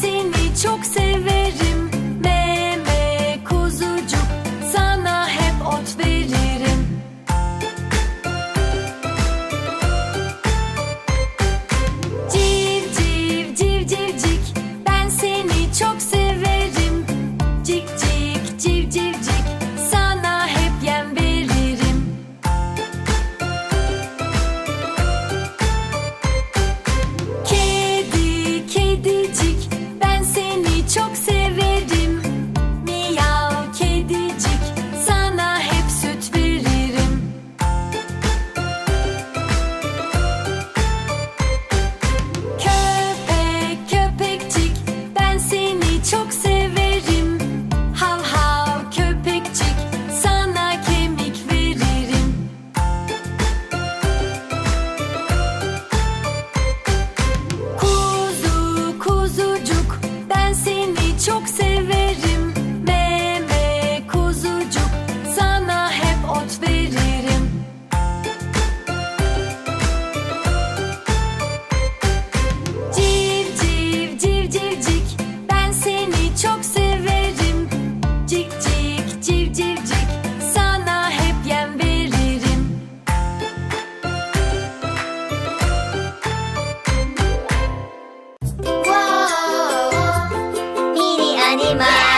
see me. Ben seni çok severim. にま